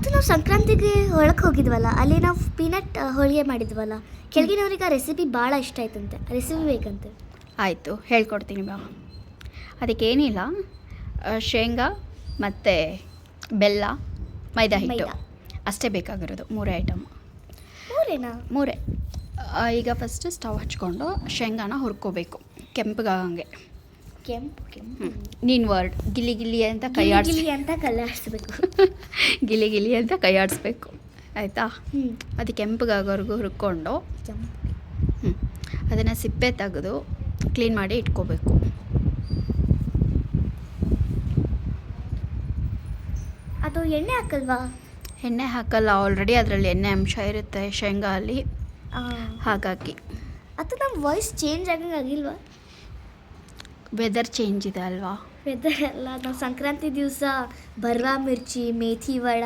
ಅದು ನಾವು ಸಂಕ್ರಾಂತಿಗೆ ಹೊಳಕ್ಕೆ ಹೋಗಿದ್ವಲ್ಲ ಅಲ್ಲಿ ನಾವು ಪೀನಟ್ ಹೋಳಿಗೆ ಮಾಡಿದ್ವಲ್ಲ ಕೆಳಗಿನವ್ರಿಗೆ ಆ ರೆಸಿಪಿ ಭಾಳ ಇಷ್ಟ ಆಯ್ತಂತೆ. ರೆಸಿಪಿ ಬೇಕಂತೆ? ಆಯಿತು ಹೇಳ್ಕೊಡ್ತೀನಿ ಬಾ. ಅದಕ್ಕೇನಿಲ್ಲ ಶೇಂಗಾ ಮತ್ತು ಬೆಲ್ಲ ಮೈದಾ ಹಿಟ್ಟು. ಮೈದಾ. ಅಷ್ಟೇ ಬೇಕಾಗಿರೋದು ಮೂರೇ ಐಟಮ್ ಮೂರೇನಾ? ಮೂರೇ. ಆ, ಈಗ ಫಸ್ಟ್ ಸ್ಟವ್ ಹಚ್ಕೊಂಡು ಶೇಂಗಾನ ಹುರ್ಕೋಬೇಕು ಕೆಂಪಗಾಗಂಗೆ. ಕೆಂಪು ಕೆಂಪು. ನೀನು ವರ್ಡ್ ಗಿಲಿ ಗಿಲಿ ಅಂತ ಕೈ ಆಡಿಸ್ ಗಿಲಿ ಅಂತ ಕಲಾಡಿಸ್ಬೇಕು ಗಿಲಿ ಗಿಲಿ ಅಂತ ಕೈ ಆಡಿಸ್ಬೇಕು ಆಯಿತಾ? ಹ್ಞೂ ಅದು ಕೆಂಪಗಾಗೋವರೆಗೂ ಹುರ್ಕೊಂಡು ಕೆಂಪು. ಹ್ಞೂ ಅದನ್ನು ಸಿಪ್ಪೆ ತೆಗೆದು ಕ್ಲೀನ್ ಮಾಡಿ ಇಟ್ಕೋಬೇಕು. ಅದು ಎಣ್ಣೆ ಹಾಕಲ್ವಾ? ಎಣ್ಣೆ ಹಾಕಲ್ಲ ಆಲ್ರೆಡಿ ಅದರಲ್ಲಿ ಎಣ್ಣೆ ಅಂಶ ಇರುತ್ತೆ ಶೇಂಗಾ ಅಲ್ಲಿ ಹಾಗಾಗಿ. ಅದು ನಮ್ಮ ವಾಯ್ಸ್ ಚೇಂಜ್ ಆಗಂಗೆ ಆಗಿಲ್ವಾ? ವೆದರ್ ಚೇಂಜ್ ಇದೆ ಅಲ್ವಾ? ವೆದರ್ ಎಲ್ಲ ನಾವು ಸಂಕ್ರಾಂತಿ ದಿವಸ ಬರ್ವಾ ಮಿರ್ಚಿ ಮೇಥಿ ವಡ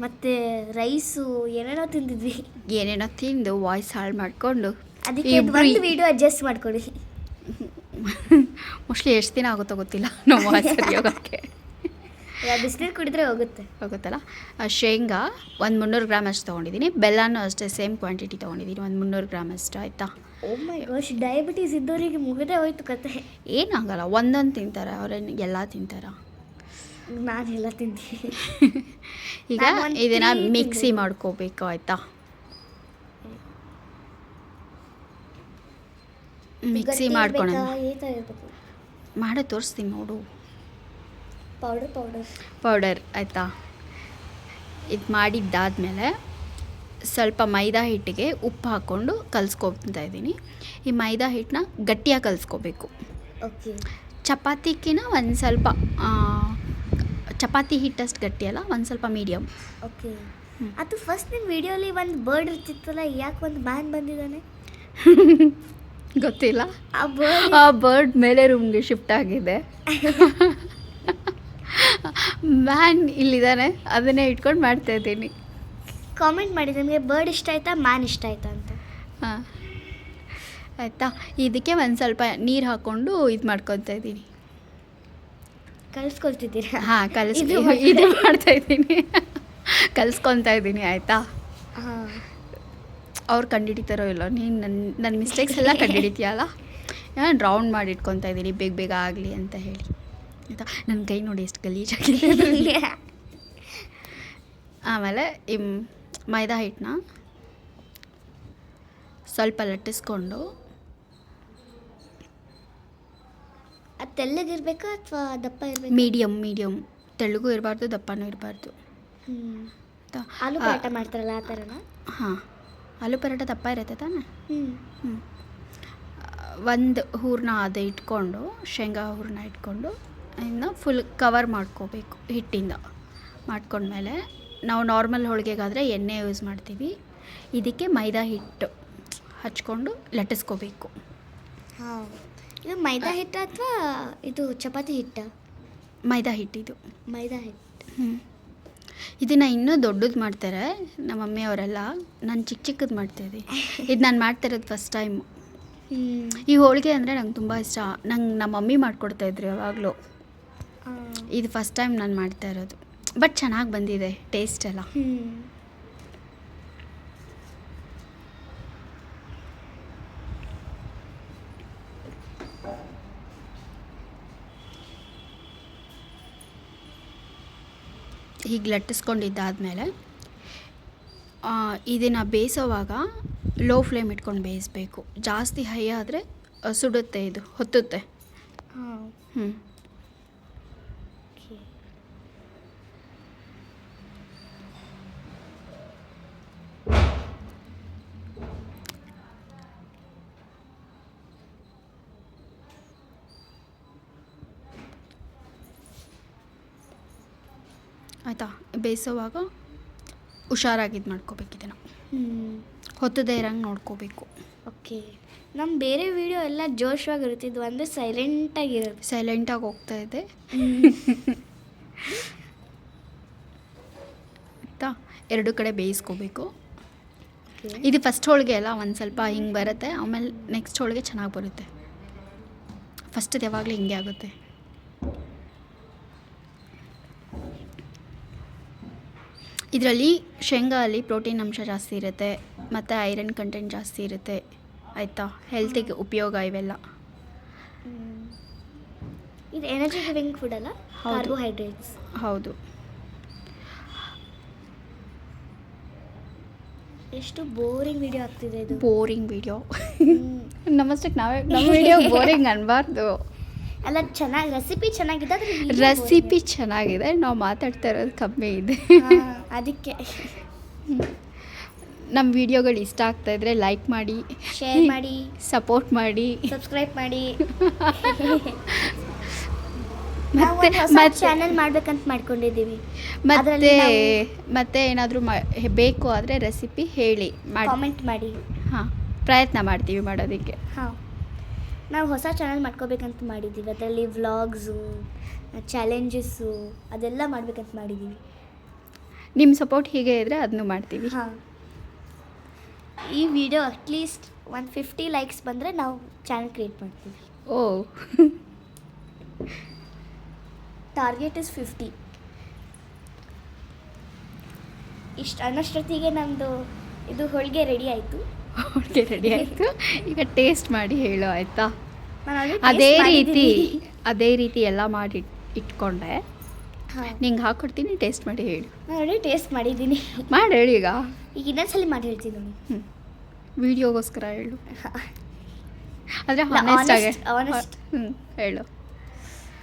ಮತ್ತು ರೈಸು ಏನೇನೋ ತಿಂದಿದ್ವಿ. ಏನೇನೋ ತಿಂದು ವಾಯ್ಸ್ ಹಾಳು ಮಾಡಿಕೊಂಡು ಅದಕ್ಕೆ ಇಬ್ರು ಒಂದು ವಿಡಿಯೋ ಅಡ್ಜಸ್ಟ್ ಮಾಡ್ಕೊಡಿ. ಮೋಸ್ಟ್ಲಿ ಎಷ್ಟು ದಿನ ಆಗುತ್ತೋ ಗೊತ್ತಿಲ್ಲ ನಾವು ವಾಯ್ಸ್ ಸರಿ ಹೋಗೋಕ್ಕೆ. ಬಿಸಿನೀರು ಕುಡಿದ್ರೆ ಹೋಗುತ್ತೆ. ಹೋಗುತ್ತಲ್ಲ? ಆ, ಶೇಂಗಾ ಒಂದು ಮುನ್ನೂರು ಗ್ರಾಮ್ ಅಷ್ಟು ತೊಗೊಂಡಿದ್ದೀನಿ. ಬೆಲ್ಲನೂ ಅಷ್ಟೇ ಸೇಮ್ ಕ್ವಾಂಟಿಟಿ ತೊಗೊಂಡಿದ್ದೀನಿ. ಒಂದು ಮುನ್ನೂರು ಗ್ರಾಮ್ ಅಷ್ಟು ಆಯಿತಾ? ಮೈ ಗೋಶ್ ಡಯಾಬಿಟೀಸ್ ಇದ್ದವರಿಗೆ ಮುಗಿದೇ ಹೋಯ್ತು ಕತೆ. ಏನಾಗಲ್ಲ ಒಂದೊಂದು ತಿಂತಾರೆ ಅವ್ರೇನು ಎಲ್ಲ ತಿಂತಾರ? ನಾನೆಲ್ಲ ತಿಂತೀನಿ. ಈಗ ಇದನ್ನ ಒಂದ್ ಇದನ್ನು three ಮಿಕ್ಸಿ. ಮಾಡ್ಕೋಬೇಕು ಆಯ್ತಾ? ಮಿಕ್ಸಿ ಮಾಡ್ಕೊಳ ಈ ಥರ ಇರಬೇಕು. ಮಾಡೋ ತೋರಿಸ್ತೀನಿ ನೋಡು. ಪೌಡರ್ ಪೌಡರ್ ಪೌಡರ್ ಆಯಿತಾ? ಇದು ಮಾಡಿದ್ದಾದಮೇಲೆ ಸ್ವಲ್ಪ ಮೈದಾ ಹಿಟ್ಟಿಗೆ ಉಪ್ಪು ಹಾಕ್ಕೊಂಡು ಕಲಿಸ್ಕೊತಾ ಇದ್ದೀನಿ. ಈ ಮೈದಾ ಹಿಟ್ಟನ್ನ ಗಟ್ಟಿಯಾಗಿ ಕಲಿಸ್ಕೋಬೇಕು. ಓಕೆ. ಚಪಾತಿಗಿನ ಒಂದು ಸ್ವಲ್ಪ ಚಪಾತಿ ಹಿಟ್ಟಷ್ಟು ಗಟ್ಟಿಯಲ್ಲ ಒಂದು ಸ್ವಲ್ಪ ಮೀಡಿಯಮ್ ಓಕೆ. ಅದು ಫಸ್ಟ್ ನಿಮ್ಮ ವಿಡಿಯೋಲಿ ಒಂದು ಬರ್ಡ್ ಇರ್ತಿತ್ತಲ್ಲ ಯಾಕೆ ಒಂದು ಮ್ಯಾನ್ ಬಂದಿದ್ದಾನೆ? ಗೊತ್ತಿಲ್ಲ. ಆ ಬರ್ಡ್ ಆ ಬರ್ಡ್ ಮೇಲೆ ರೂಮ್ಗೆ ಶಿಫ್ಟ್ ಆಗಿದೆ. ಮ್ಯಾನ್ ಇಲ್ಲಿದ್ದಾನೆ ಅದನ್ನೇ ಇಟ್ಕೊಂಡು ಮಾಡ್ತಾ ಇದ್ದೀನಿ. ಕಾಮೆಂಟ್ ಮಾಡಿ ನಿಮಗೆ ಬರ್ಡ್ ಇಷ್ಟ ಆಯ್ತಾ ಮ್ಯಾನ್ ಇಷ್ಟ ಆಯ್ತಾ ಅಂತ? ಹಾಂ. ಆಯಿತಾ? ಇದಕ್ಕೆ ಒಂದು ಸ್ವಲ್ಪ ನೀರು ಹಾಕ್ಕೊಂಡು ಇದು ಮಾಡ್ಕೊತಾ ಇದ್ದೀನಿ. ಕಲಿಸ್ಕೊಳ್ತಿದ್ದೀರಿ? ಹಾಂ ಕಲಿಸ್ ಇದು ಮಾಡ್ತಾ ಇದ್ದೀನಿ. ಕಲಿಸ್ಕೊತಾ ಇದ್ದೀನಿ. ಆಯಿತಾ? ಹಾಂ. ಅವ್ರು ಕಂಡುಹಿಡಿತಾರೋ ಇಲ್ಲೋ? ನೀನು ನನ್ನ ನನ್ನ ಮಿಸ್ಟೇಕ್ಸ್ ಎಲ್ಲ ಕಂಡುಹಿಡಿತೀಯಲ್ಲ ನಾನು ರೌಂಡ್ ಮಾಡಿ ಇಟ್ಕೊತಾ ಇದ್ದೀನಿ ಬೇಗ ಬೇಗ ಆಗಲಿ ಅಂತ ಹೇಳಿ. ಆಯಿತಾ? ನನ್ನ ಕೈ ನೋಡಿ ಎಷ್ಟು ಗಲೀಜಾಗಿದೆ. ಆಮೇಲೆ ಈ ಮೈದಾ ಹಿಟ್ಟನ್ನ ಸ್ವಲ್ಪ ಲಟ್ಟಿಸ್ಕೊಂಡು ಅದು ತೆಳ್ಳಗಿರ್ಬೇಕಾ ಅಥವಾ ದಪ್ಪ ಇರಬೇಕು? ಮೀಡಿಯಮ್ ಮೀಡಿಯಮ್ ತೆಳ್ಳಗೂ ಇರಬಾರ್ದು ದಪ್ಪನೂ ಇರಬಾರ್ದು. ಹ್ಞೂ ಆಲೂ ಪರಾಟ ಮಾಡ್ತಾರಲ್ಲ ಆ ಥರನ ಹಾಂ. ಆಲೂ ಪರೋಟ ದಪ್ಪ ಇರುತ್ತೆ ತಾನೆ? ಹ್ಞೂ ಹ್ಞೂ ಒಂದು ಹೂರಣ ಅದು ಇಟ್ಕೊಂಡು ಶೇಂಗಾ ಹೂರಣ ಇಟ್ಕೊಂಡು ಇನ್ನು ಫುಲ್ ಕವರ್ ಮಾಡ್ಕೋಬೇಕು ಹಿಟ್ಟಿಂದ. ಮಾಡ್ಕೊಂಡ್ಮೇಲೆ ನಾವು ನಾರ್ಮಲ್ ಹೋಳಿಗೆಗಾದರೆ ಎಣ್ಣೆ ಯೂಸ್ ಮಾಡ್ತೀವಿ. ಇದಕ್ಕೆ ಮೈದಾ ಹಿಟ್ಟು ಹಚ್ಕೊಂಡು ಲಟ್ಟಿಸ್ಕೋಬೇಕು. ಹಾಂ ಇದು ಮೈದಾ ಹಿಟ್ಟು ಅಥವಾ ಇದು ಚಪಾತಿ ಹಿಟ್ಟು? ಮೈದಾ ಹಿಟ್ಟಿದು ಮೈದಾ ಹಿಟ್ಟು. ಹ್ಞೂ ಇದನ್ನು ಇನ್ನೂ ದೊಡ್ಡದು ಮಾಡ್ತಾರೆ ನಮ್ಮ ಮಮ್ಮಿಯವರೆಲ್ಲ. ನಾನು ಚಿಕ್ಕ ಚಿಕ್ಕದು ಮಾಡ್ತಾಯಿದ್ದೆ ಇದು ನಾನು ಮಾಡ್ತಿರೋದು ಫಸ್ಟ್ ಟೈಮು ಈ ಹೋಳಿಗೆ ಅಂದರೆ ನಂಗೆ ತುಂಬ ಇಷ್ಟ. ನಂಗೆ ನಮ್ಮ ಮಮ್ಮಿ ಮಾಡಿಕೊಡ್ತಾಯಿದ್ರು ಯಾವಾಗಲೂ. ಇದು ಫಸ್ಟ್ ಟೈಮ್ ನಾನು ಮಾಡ್ತಾ ಇರೋದು. ಬಟ್ ಚೆನ್ನಾಗಿ ಬಂದಿದೆ ಟೇಸ್ಟ್ ಎಲ್ಲ. ಹೀಗೆ ಲಟ್ಟಿಸ್ಕೊಂಡಿದ್ದಾದಮೇಲೆ ಇದನ್ನು ಬೇಯಿಸೋವಾಗ ಲೋ ಫ್ಲೇಮ್ ಇಟ್ಕೊಂಡು ಬೇಯಿಸ್ಬೇಕು. ಜಾಸ್ತಿ ಹೈ ಆದರೆ ಸುಡುತ್ತೆ ಇದು ಹೊತ್ತುತ್ತೆ. ಹ್ಞೂ ಆಯಿತಾ? ಬೇಯಿಸೋವಾಗ ಹುಷಾರಾಗಿ ಇದು ಮಾಡ್ಕೋಬೇಕು ಇದನ್ನು ಹ್ಞೂ ಹೊತ್ತದೇ ಇರಂಗೆ ನೋಡ್ಕೋಬೇಕು. ಓಕೆ. ನಮ್ಮ ಬೇರೆ ವಿಡಿಯೋ ಎಲ್ಲ ಜೋಶವಾಗಿ ಇರ್ತಿದ್ವು ಅಂದರೆ ಸೈಲೆಂಟಾಗಿರುತ್ತೆ. ಸೈಲೆಂಟಾಗಿ ಹೋಗ್ತಾ ಇದೆ. ಆಯಿತಾ? ಎರಡು ಕಡೆ ಬೇಯಿಸ್ಕೋಬೇಕು. ಇದು ಫಸ್ಟ್ ಹೋಳಿಗೆ ಅಲ್ಲ ಒಂದು ಸ್ವಲ್ಪ ಹಿಂಗೆ ಬರುತ್ತೆ ಆಮೇಲೆ ನೆಕ್ಸ್ಟ್ ಹೋಳಿಗೆ ಚೆನ್ನಾಗಿ ಬರುತ್ತೆ. ಫಸ್ಟ್ ಯಾವಾಗಲೂ ಹಿಂಗೆ ಆಗುತ್ತೆ. ಇದರಲ್ಲಿ ಶೇಂಗಾ ಅಲ್ಲಿ ಪ್ರೋಟೀನ್ ಅಂಶ ಜಾಸ್ತಿ ಇರುತ್ತೆ ಮತ್ತು ಐರನ್ ಕಂಟೆಂಟ್ ಜಾಸ್ತಿ ಇರುತ್ತೆ ಆಯಿತಾ? ಹೆಲ್ತಿಗೆ ಉಪಯೋಗ ಇವೆಲ್ಲ. ಇದು ಎನರ್ಜಿ ಗಿವಿಂಗ್ ಫುಡ್ ಅಲ್ಲ. ಕಾರ್ಬೋಹೈಡ್ರೇಟ್ಸ್ ಹೌದು. ಎಷ್ಟು ಬೋರಿಂಗ್ ವಿಡಿಯೋ ಆಗ್ತಿದೆ ಇದು. Boring video. ನಮಸ್ತೆ ನಾವೇ ನಮ್ಮ ವಿಡಿಯೋ ಬೋರಿಂಗ್ ಅನ್ಬಾರ್ದು. ಅಲ್ಲ ಚೆನ್ನಾಗಿ ರೆಸಿಪಿ ಚೆನ್ನಾಗಿದೆ ರೆಸಿಪಿ ಚೆನ್ನಾಗಿದೆ ನಾವು ಮಾತಾಡ್ತಾ ಇರೋದು ಕಮ್ಮಿ ಇದೆ. ಅದಕ್ಕೆ. ನಮ್ಮ ವಿಡಿಯೋಗಳು ಇಷ್ಟ ಆಗ್ತಾ ಇದ್ರೆ ಲೈಕ್ ಮಾಡಿ ಶೇರ್ ಮಾಡಿ ಸಪೋರ್ಟ್ ಮಾಡಿ. ಸಬ್ಸ್ಕ್ರೈಬ್ ಮಾಡಿ. ಮತ್ತೆ ಚಾನೆಲ್ ಮಾಡ್ಬೇಕಂತ ಮಾಡ್ಕೊಂಡಿದ್ದೀವಿ. ಮತ್ತೆ ಮತ್ತೆ ಏನಾದರೂ ಬೇಕು ಆದರೆ ರೆಸಿಪಿ ಹೇಳಿ ಕಾಮೆಂಟ್ ಮಾಡಿ. ಹಾಂ ಪ್ರಯತ್ನ ಮಾಡ್ತೀವಿ ಮಾಡೋದಕ್ಕೆ. ಹಾಂ. ನಾವು ಹೊಸ ಚಾನಲ್ ಮಾಡ್ಕೋಬೇಕಂತ ಮಾಡಿದ್ದೀವಿ. ಅದರಲ್ಲಿ ವ್ಲಾಗ್ಸು ಚಾಲೆಂಜಸ್ಸು ಅದೆಲ್ಲ ಮಾಡಬೇಕಂತ ಮಾಡಿದ್ದೀವಿ. ನಿಮ್ಮ ಸಪೋರ್ಟ್ ಹೀಗೆ ಇದ್ದರೆ ಅದನ್ನು ಮಾಡ್ತೀವಿ. ಹಾಂ. ಈ video at least one fifty likes ಬಂದರೆ ನಾವು ಚಾನಲ್ ಕ್ರಿಯೇಟ್ ಮಾಡ್ತೀವಿ. ಓ. ಟಾರ್ಗೆಟ್ ಇಸ್ ಫಿಫ್ಟಿ ಇಷ್ಟು ಅನ್ನೋಷ್ಟೊತ್ತಿಗೆ ನಮ್ಮದು ಇದು ಹೋಳಿಗೆ ರೆಡಿ ಆಯಿತು. ಅವ್ರಿಗೆ ರೆಡಿ ಆಯಿತು. ಈಗ ಟೇಸ್ಟ್ ಮಾಡಿ ಹೇಳು ಆಯಿತಾ? ಅದೇ ರೀತಿ ಅದೇ ರೀತಿ ಎಲ್ಲ ಮಾಡಿ ಇಟ್ಕೊಂಡೆ. ನಿಂಗೆ ಹಾಕ್ಕೊಡ್ತೀನಿ ಟೇಸ್ಟ್ ಮಾಡಿ ಹೇಳು. ನೋಡಿ ಟೇಸ್ಟ್ ಮಾಡಿದ್ದೀನಿ. ಮಾಡಿ ಹೇಳಿ ಈಗ. ಈಗ ಇನ್ನೊಂದ್ಸಲಿ ಮಾಡಿ ಹೇಳ್ತೀನಿ ನೋಡಿ. ಹ್ಞೂ ವಿಡಿಯೋಗೋಸ್ಕರ ಹೇಳು. ಆದರೆ ಹಾನೆಸ್ಟ್ ಆಗಿ. ಹ್ಞೂ ಹೇಳು.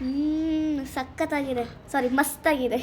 ಹ್ಞೂ ಸಖತ್ತಾಗಿದೆ. ಸಾರಿ ಮಸ್ತಾಗಿದೆ.